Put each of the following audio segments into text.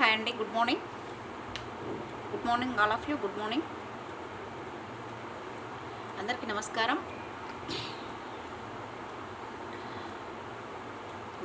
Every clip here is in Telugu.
హాయ్ అండి good morning good morning all of you good morning అందరికీ నమస్కారం.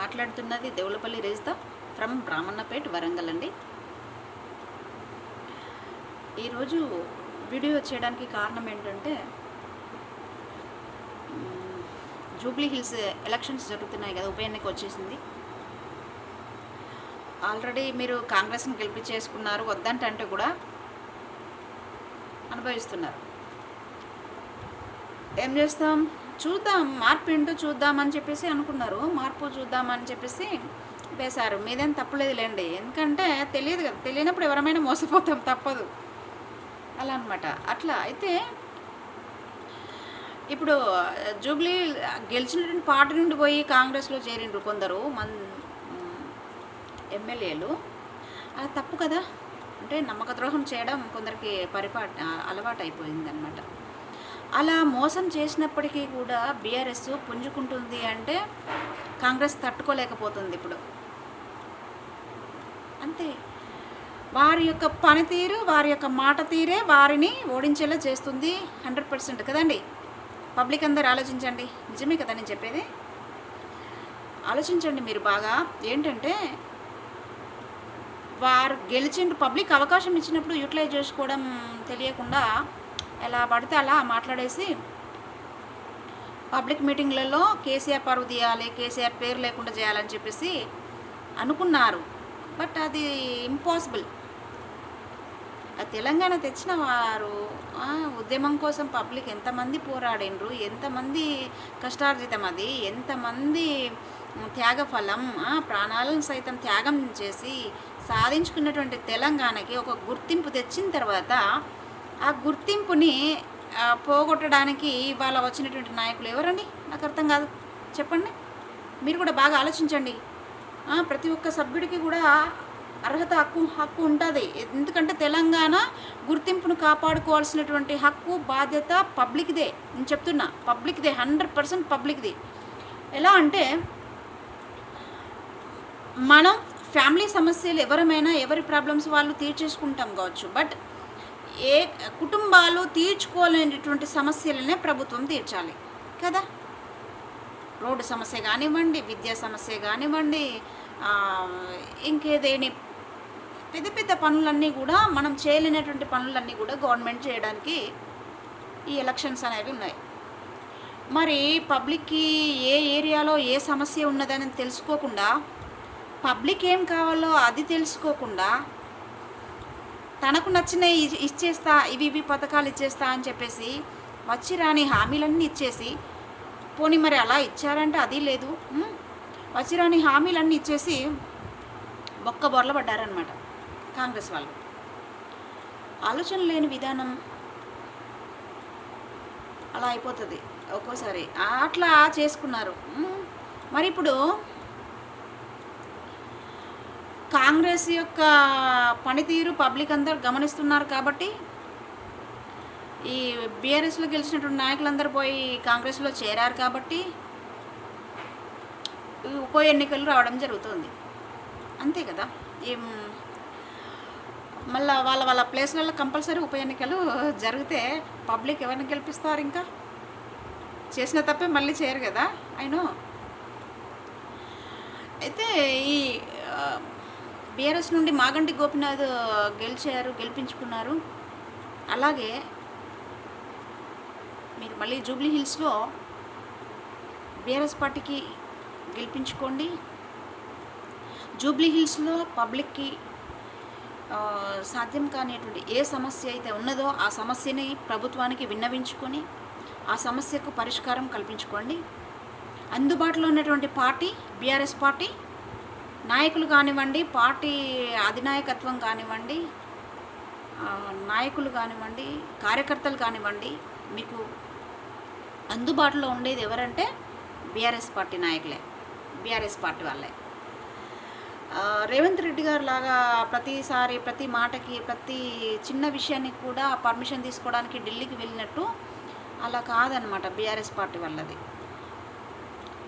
మాట్లాడుతున్నది దేవులపల్లి రేజ్దా ఫ్రమ్ బ్రాహ్మణపేట్ వరంగల్ అండి. ఈరోజు వీడియో చేయడానికి కారణం ఏంటంటే జూబ్లీ హిల్స్ ఎలక్షన్స్ జరుగుతున్నాయి కదా ఉప ఎన్నిక వచ్చేసింది. ఆల్రెడీ మీరు కాంగ్రెస్ని గెలిపించేసుకున్నారు వద్దంటే కూడా అనుభవిస్తున్నారు. ఏం చేస్తాం? చూద్దాం మార్పు ఏంటో చూద్దామని చెప్పేసి అనుకున్నారు. మార్పు చూద్దామని చెప్పేసి వేశారు. మీదేం తప్పలేదు లేండి ఎందుకంటే తెలియదు కదా తెలియనప్పుడు ఎవరమైనా మోసపోతాం తప్పదు. అలా అనమాట అట్లా అయితే ఇప్పుడు జూబ్లీ గెలిచినటువంటి పార్టీ నుండి పోయి కాంగ్రెస్లో చేరిండ్రు కొందరు. మన్ ఎమ్మెల్యేలు. అది తప్పు కదా? అంటే నమ్మక ద్రోహం చేయడం కొందరికి పరిపాటు అలవాటు అయిపోయిందనమాట అలా మోసం చేసినప్పటికీ కూడా బీఆర్ఎస్ పుంజుకుంటుంది అంటే కాంగ్రెస్ తట్టుకోలేకపోతుంది ఇప్పుడు. అంతే. వారి యొక్క పనితీరు వారి యొక్క మాట తీరే వారిని ఓడించేలా చేస్తుంది హండ్రెడ్ పర్సెంట్ కదండి? పబ్లిక్ అందరు ఆలోచించండి. నిజమే కదా నేను చెప్పేది? ఆలోచించండి మీరు బాగా. ఏంటంటే వారు గెలిచిండ్రు పబ్లిక్ అవకాశం ఇచ్చినప్పుడు యూటిలైజ్ చేసుకోవడం తెలియకుండా ఎలా పడితే అలా మాట్లాడేసి పబ్లిక్ మీటింగ్లలో కేసీఆర్ పరువు తీయాలి కేసీఆర్ పేరు లేకుండా చేయాలని చెప్పేసి అనుకున్నారు. బట్ అది ఇంపాసిబుల్. తెలంగాణ తెచ్చిన వారు ఉద్యమం కోసం పబ్లిక్ ఎంతమంది పోరాడినరు ఎంతమంది కష్టార్జితం అది ఎంతమంది త్యాగఫలం ప్రాణాలను సైతం త్యాగం చేసి సాధించుకున్నటువంటి తెలంగాణకి ఒక గుర్తింపు తెచ్చిన తర్వాత ఆ గుర్తింపుని పోగొట్టడానికి ఇవాళ వచ్చినటువంటి నాయకులు ఎవరండి? నాకు అర్థం కాదు. చెప్పండి. మీరు కూడా బాగా ఆలోచించండి. ప్రతి ఒక్క సభ్యుడికి కూడా అర్హత హక్కు హక్కు ఉంటుంది. ఎందుకంటే తెలంగాణ గుర్తింపును కాపాడుకోవాల్సినటువంటి హక్కు బాధ్యత పబ్లిక్దే. నేను చెప్తున్నా పబ్లిక్దే హండ్రెడ్ పర్సెంట్ పబ్లిక్ది. ఎలా అంటే మనం ఫ్యామిలీ సమస్యలు ఎవరమైనా ఎవరి ప్రాబ్లమ్స్ వాళ్ళు తీర్చేసుకుంటాం కావచ్చు. బట్ ఏ కుటుంబాలు తీర్చుకోలేనటువంటి సమస్యలనే ప్రభుత్వం తీర్చాలి. కదా? రోడ్డు సమస్య కానివ్వండి విద్యా సమస్య కానివ్వండి ఇంకేదేని పెద్ద పెద్ద పనులన్నీ కూడా మనం చేయలేనటువంటి పనులన్నీ కూడా గవర్నమెంట్ చేయడానికి ఈ ఎలక్షన్స్ అనేవి ఉన్నాయి. మరి పబ్లిక్కి ఏ ఏరియాలో ఏ సమస్య ఉన్నదని తెలుసుకోకుండా పబ్లిక్ ఏం కావాలో అది తెలుసుకోకుండా తనకు నచ్చిన ఇచ్చేస్తా ఇవి ఇవి పథకాలు ఇచ్చేస్తా అని చెప్పేసి వచ్చి రాని హామీలన్నీ ఇచ్చేసి పోనీ మరి అలా ఇచ్చారంటే అది లేదు వచ్చి రాని హామీలన్నీ ఇచ్చేసి బొక్క బొరల పడ్డారనమాట కాంగ్రెస్ వాళ్ళు. ఆలోచన లేని విధానం అలా అయిపోతుంది ఒక్కోసారి. అట్లా చేసుకున్నారు. మరి ఇప్పుడు కాంగ్రెస్ యొక్క పనితీరు పబ్లిక్ అందరు గమనిస్తున్నారు కాబట్టి ఈ బీఆర్ఎస్లో గెలిచినటువంటి నాయకులందరూ పోయి కాంగ్రెస్లో చేరారు కాబట్టి ఉప ఎన్నికలు రావడం జరుగుతుంది. అంతే కదా? ఏం మళ్ళీ వాళ్ళ వాళ్ళ ప్లేస్లలో కంపల్సరీ ఉప ఎన్నికలు జరిగితే పబ్లిక్ ఎవరిని గెలిపిస్తారు ఇంకా? చేసిన తప్పే మళ్ళీ చేయరు కదా? అయినో అయితే ఈ బీఆర్ఎస్ నుండి మాగంటి గోపినాథ్ గెలిచారు గెలిపించుకున్నారు. అలాగే మీరు మళ్ళీ జూబ్లీ హిల్స్లో బీఆర్ఎస్ పార్టీకి గెలిపించుకోండి. జూబ్లీ హిల్స్లో పబ్లిక్కి సాధ్యం కానిటువంటి ఏ సమస్య అయితే ఉన్నదో ఆ సమస్యని ప్రభుత్వానికి విన్నవించుకొని ఆ సమస్యకు పరిష్కారం కల్పించుకోండి. అందుబాటులో ఉన్నటువంటి పార్టీ బీఆర్ఎస్ పార్టీ నాయకులు కానివ్వండి పార్టీ అధినాయకత్వం కానివ్వండి నాయకులు కానివ్వండి కార్యకర్తలు కానివ్వండి మీకు అందుబాటులో ఉండేది ఎవరంటే బీఆర్ఎస్ పార్టీ నాయకులే బీఆర్ఎస్ పార్టీ వాళ్ళే. రేవంత్ రెడ్డి గారు లాగా ప్రతిసారి ప్రతి మాటకి ప్రతి చిన్న విషయానికి కూడా పర్మిషన్ తీసుకోవడానికి ఢిల్లీకి వెళ్ళినట్టు అలా కాదనమాట బీఆర్ఎస్ పార్టీ వాళ్ళది.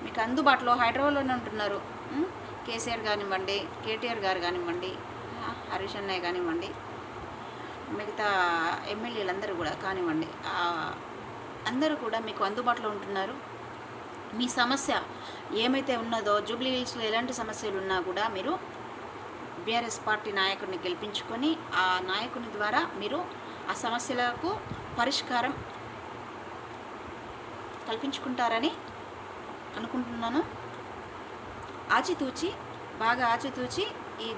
మీకు అందుబాటులో హైదరాబాద్లోనే ఉంటున్నారు. కేసీఆర్ కానివ్వండి కేటీఆర్ గారు కానివ్వండి హరీష్ అన్నయ్య కానివ్వండి మిగతా ఎమ్మెల్యేలందరూ కూడా కానివ్వండి అందరూ కూడా మీకు అందుబాటులో ఉంటున్నారు. మీ సమస్య ఏమైతే ఉన్నదో జూబ్లీ హిల్స్లో ఎలాంటి సమస్యలు ఉన్నా కూడా మీరు బీఆర్ఎస్ పార్టీ నాయకుడిని గెలిపించుకొని ఆ నాయకుని ద్వారా మీరు ఆ సమస్యలకు పరిష్కారం కల్పించుకుంటారని అనుకుంటున్నాను. ఆచితూచి బాగా ఆచితూచి ఈ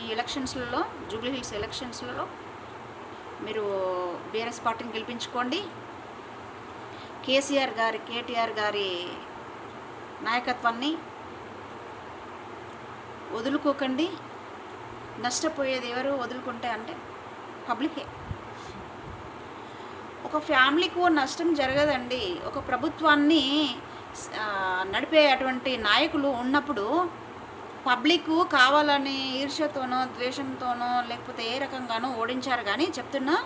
ఈ ఎలక్షన్స్లలో జూబ్లీహిల్స్ ఎలక్షన్స్లలో మీరు బీఆర్ఎస్ పార్టీని గెలిపించుకోండి. కేసీఆర్ గారి కేటీఆర్ గారి నాయకత్వాన్ని వదులుకోకండి. నష్టపోయేది ఎవరు వదులుకుంటే అంటే పబ్లికే. ఒక ఫ్యామిలీకి నష్టం జరగదండి. ఒక ప్రభుత్వాన్ని నడిపే అటువంటి నాయకులు ఉన్నప్పుడు పబ్లిక్ కావాలని ఈర్ష్యతోనో ద్వేషంతోనో లేకపోతే ఏ రకంగానో ఓడించారు కానీ చెప్తున్నా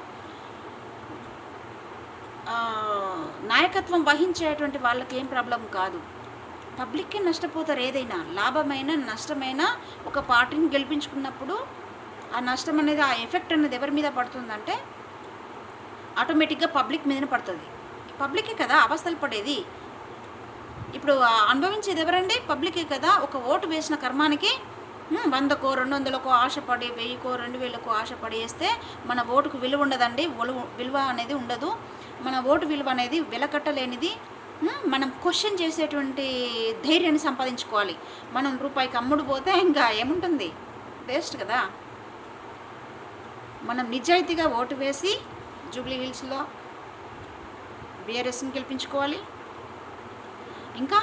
నాయకత్వం వహించేటువంటి వాళ్ళకి ఏం ప్రాబ్లం కాదు. పబ్లిక్కి నష్టపోతారు ఏదైనా లాభమైన నష్టమైన ఒక పార్టీని గెలిపించుకున్నప్పుడు ఆ నష్టం అనేది ఆ ఎఫెక్ట్ అనేది ఎవరి మీద పడుతుందంటే ఆటోమేటిక్గా పబ్లిక్ మీదనే పడుతుంది. పబ్లికే కదా అవస్థలు పడేది. ఇప్పుడు అనుభవించేది ఎవరండి? పబ్లికే కదా. ఒక ఓటు వేసిన కర్మానికి వందకో రెండు వందలకో ఆశపడి వెయ్యికో రెండు వేలకో ఆశపడి వేస్తే మన ఓటుకు విలువ ఉండదండి. ఒలు విలువ అనేది ఉండదు. మన ఓటు విలువ అనేది వెలకట్టలేనిది మనం క్వశ్చన్ చేసేటువంటి ధైర్యాన్ని సంపాదించుకోవాలి. మనం రూపాయికి అమ్ముడు పోతే ఇంకా ఏముంటుంది? వేస్ట్ కదా. మనం నిజాయితీగా ఓటు వేసి జూబ్లీ హిల్స్లో బీఆర్ఎస్ని గెలిపించుకోవాలి. ఇంకా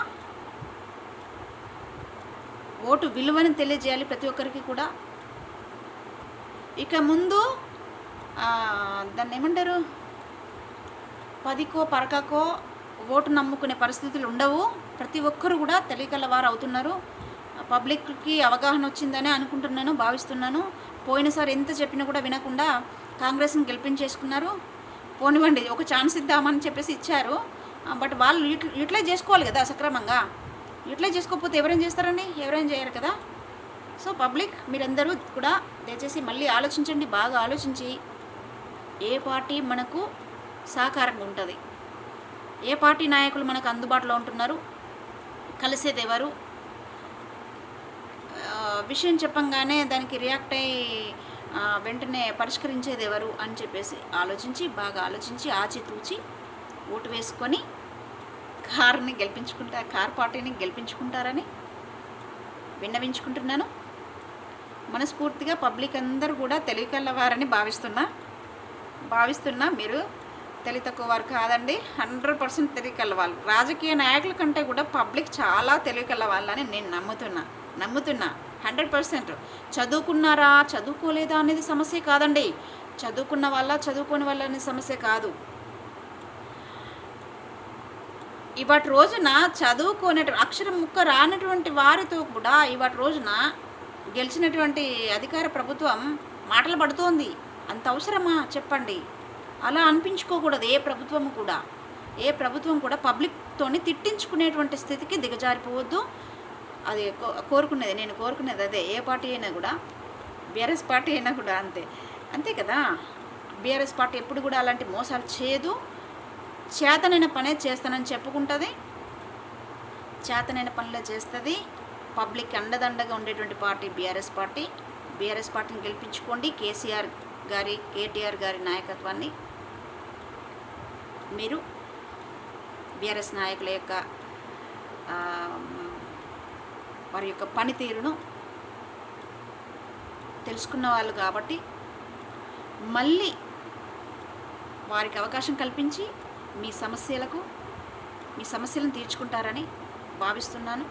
ఓటు విలువని తెలియజేయాలి ప్రతి ఒక్కరికి కూడా. ఇక ముందు దాన్ని ఏమంటారు? పదికో పరకకో ఓటు నమ్ముకునే పరిస్థితులు ఉండవు. ప్రతి ఒక్కరు కూడా తెలియగల వారు అవుతున్నారు పబ్లిక్కి అవగాహన వచ్చిందని అనుకుంటున్నాను భావిస్తున్నాను. పోయినసారి ఎంత చెప్పినా కూడా వినకుండా కాంగ్రెస్ని గెలిపించేసుకున్నారు. పోనివ్వండి ఒక ఛాన్స్ ఇద్దామని చెప్పేసి ఇచ్చారు. బట్ వాళ్ళు యూటి యూటిలైజ్ చేసుకోవాలి కదా సక్రమంగా. యూటిలైజ్ చేసుకోకపోతే ఎవరేం చేస్తారండి? ఎవరేం చేయరు కదా? సో పబ్లిక్ మీరందరూ కూడా దయచేసి మళ్ళీ ఆలోచించండి బాగా ఆలోచించి ఏ పార్టీ మనకు సహకారంగా ఉంటుంది. ఏ పార్టీ నాయకులు మనకు అందుబాటులో ఉంటున్నారు? కలిసేది ఎవరు? విషయం చెప్పంగానే దానికి రియాక్ట్ అయ్యి వెంటనే పరిష్కరించేది ఎవరు అని చెప్పేసి ఆలోచించి బాగా ఆలోచించి ఆచితూచి ఓటు వేసుకొని కార్ని గెలిపించుకుంటా కార్ పార్టీని గెలిపించుకుంటారని విన్నవించుకుంటున్నాను. మనస్ఫూర్తిగా పబ్లిక్ అందరూ కూడా తెలియకల్లవారని భావిస్తున్నా భావిస్తున్నా మీరు తెలివి తక్కువ వారు కాదండి. హండ్రెడ్ పర్సెంట్ తెలియకల్ల రాజకీయ నాయకుల కంటే కూడా పబ్లిక్ చాలా తెలియకల్ల నేను నమ్ముతున్నా నమ్ముతున్నా. Hundred percent. చదువుకున్నారా చదువుకోలేదా అనేది సమస్య కాదండి. చదువుకున్న వాళ్ళ చదువుకోని వాళ్ళ అనేది సమస్య కాదు. ఇవాటి రోజున చదువుకునే అక్షరం ముక్క రానటువంటి వారితో కూడా ఇవాటి రోజున గెలిచినటువంటి అధికార ప్రభుత్వం మాటలు పడుతోంది. అంత అవసరమా? చెప్పండి. అలా అనిపించుకోకూడదు ఏ ప్రభుత్వం కూడా. ఏ ప్రభుత్వం కూడా పబ్లిక్తోని తిట్టించుకునేటువంటి స్థితికి దిగజారిపోవద్దు. అది కోరుకునేది నేను కోరుకునేది అదే. ఏ పార్టీ అయినా కూడా బీఆర్ఎస్ పార్టీ అయినా కూడా అంతే. అంతే కదా? బీఆర్ఎస్ పార్టీ ఎప్పుడు కూడా అలాంటి మోసాలు చేయదు. చేతనైన పనే చేస్తానని చెప్పుకుంటుంది. చేతనైన పనులే చేస్తుంది. పబ్లిక్ అండదండగా ఉండేటువంటి పార్టీ బీఆర్ఎస్ పార్టీ. బీఆర్ఎస్ పార్టీని గెలిపించుకోండి. కేసీఆర్ గారి కేటీఆర్ గారి నాయకత్వాన్ని మీరు బీఆర్ఎస్ నాయకుల యొక్క వారి యొక్క పనితీరును తెలుసుకున్న వాళ్ళు కాబట్టి మళ్ళీ వారికి అవకాశం కల్పించి మీ సమస్యలకు మీ సమస్యలను తీర్చుకుంటారని భావిస్తున్నాను.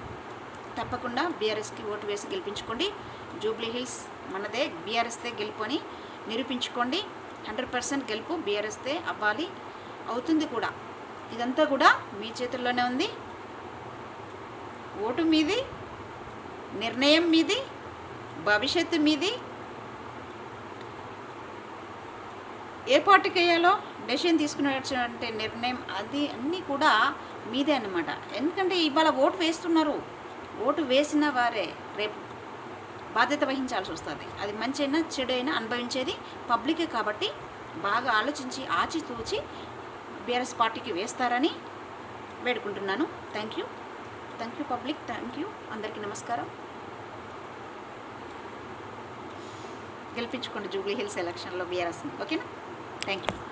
తప్పకుండా బీఆర్ఎస్కి ఓటు వేసి గెలిపించుకోండి. జూబ్లీ హిల్స్ మనదే బీఆర్ఎస్దే గెలుపు అని నిరూపించుకోండి. హండ్రెడ్ పర్సెంట్ గెలుపు బీఆర్ఎస్దే అవ్వాలి. అవుతుంది కూడా. ఇదంతా కూడా మీ చేతుల్లోనే ఉంది. ఓటు మీది నిర్ణయం మీది భవిష్యత్తు మీది ఏ పార్టీకి వేయాలో డెసిషన్ తీసుకునేటువంటి నిర్ణయం అది అన్నీ కూడా మీదే అన్నమాట. ఎందుకంటే ఇవాళ ఓటు వేస్తున్నారు. ఓటు వేసిన వారే రేపు బాధ్యత వహించాల్సి వస్తుంది. అది మంచి అయినా చెడు అయినా అనుభవించేది పబ్లికే కాబట్టి బాగా ఆలోచించి ఆచితూచి బీఆర్ఎస్ పార్టీకి వేస్తారని వేడుకుంటున్నాను. Thank you. Thank you public. Thank you. అందరికీ నమస్కారం. గెలిపించుకోండి జూబ్లీ హిల్స్ ఎలక్షన్లో బీఆర్ఎస్ని. ఓకేనా? Thank you